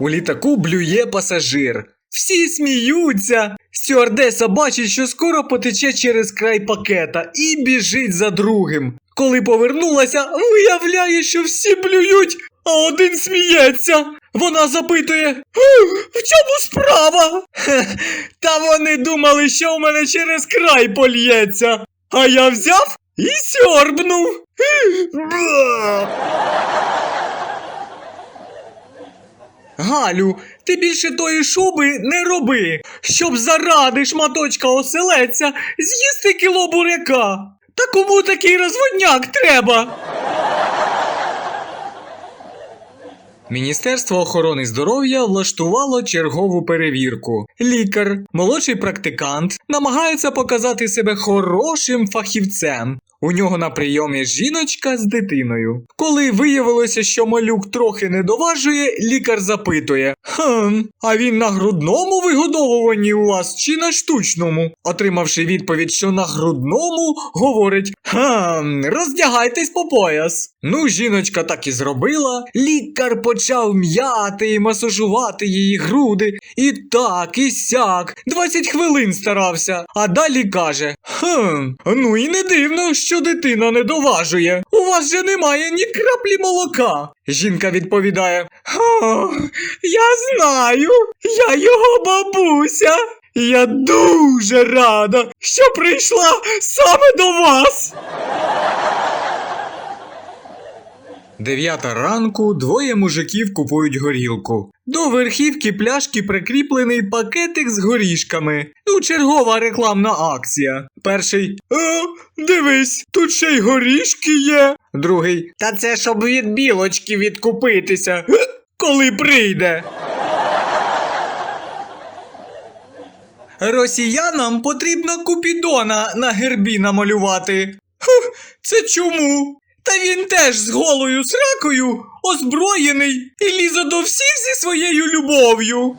У літаку блює пасажир. Всі сміються. Стюардеса бачить, що скоро потече через край пакета і біжить за другим. Коли повернулася, виявляє, що всі блюють, а один сміється. Вона запитує: в чому справа? «Хе, Та вони думали, що в мене через край польється. А я взяв і сьорбнув. Галю, ти більше тої шуби не роби, щоб заради шматочка оселеця з'їсти кіло буряка. Та кому такий розводняк треба? Міністерство охорони здоров'я влаштувало чергову перевірку. Лікар, молодший практикант, намагається показати себе хорошим фахівцем. У нього на прийомі жіночка з дитиною. Коли виявилося, що малюк трохи не доважує, лікар запитує: Хм, а він на грудному вигодовуванні у вас чи на штучному? Отримавши відповідь, що на грудному, говорить: Хм, роздягайтесь по пояс. Ну, жіночка так і зробила. Лікар почав м'яти і масажувати її груди. І так, і сяк. 20 хвилин старався. А далі каже: Хм, ну і не дивно, що дитина не доважує. У вас же немає ні краплі молока. Жінка відповідає: О, я знаю, я його бабуся. Я дуже рада, що прийшла саме до вас. Дев'ята ранку двоє мужиків купують горілку. До верхівки пляшки прикріплений пакетик з горішками. Ну, чергова рекламна акція. Перший О, дивись, тут ще й горішки є. Другий Та це щоб від білочки відкупитися. «Е, Коли прийде. Росіянам потрібно Купідона на гербі намалювати. Хух, це чому? Та він теж з голою сракою, озброєний і лізе до всіх зі своєю любов'ю.